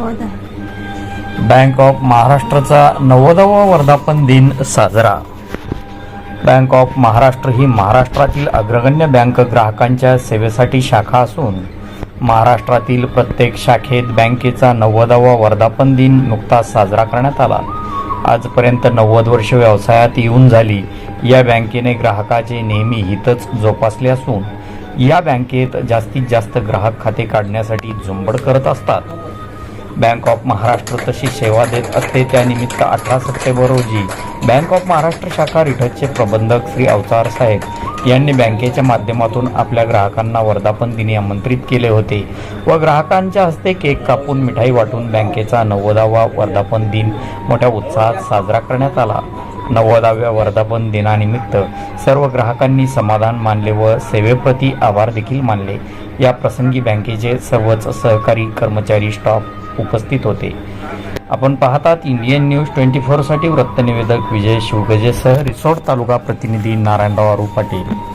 Bank of महाराष्ट्राचा नव्वदावा वर्धापन दिन साजरा. बँक ऑफ महाराष्ट्र ही महाराष्ट्रातील अग्रगण्य बँक ग्राहकांच्या सेवेसाठी शाखा असून महाराष्ट्रातील प्रत्येक शाखेत बँकेचा नव्वदावा वर्धापन दिन नुकताच साजरा करण्यात आला. आजपर्यंत नव्वद वर्ष व्यवसायात येऊन झाली. या बँकेने ग्राहकाचे नेहमी हितच जोपासले असून या बँकेत जास्तीत जास्त ग्राहक खाते काढण्यासाठी झुंबड करत असतात. बँक ऑफ महाराष्ट्र तशी सेवा देत असते. त्यानिमित्त अठरा सप्टेंबर रोजी बँक ऑफ महाराष्ट्र शाखा रिठतचे प्रबंधक श्री अवतार साहेब यांनी बँकेच्या माध्यमातून आपल्या ग्राहकांना वर्धापन दिनी आमंत्रित केले होते व ग्राहकांच्या हस्ते केक कापून मिठाई वाटून बँकेचा नव्वदावा वर्धापन दिन मोठ्या उत्साहात साजरा करण्यात आला. नव्वदाव्या वर्धापन दिनानिमित्त सर्व ग्राहकांनी समाधान मानले व सेवेप्रती आभार देखील मानले. या प्रसंगी बँकेचे सर्वच सहकारी कर्मचारी स्टाफ उपस्थित होते. आपण पाहतात इंडियन न्यूज ट्वेंटी फोरसाठी वृत्तनिवेदक विजय शिवगजेसह रिसोड तालुका प्रतिनिधी नारायणराव अरू पाटील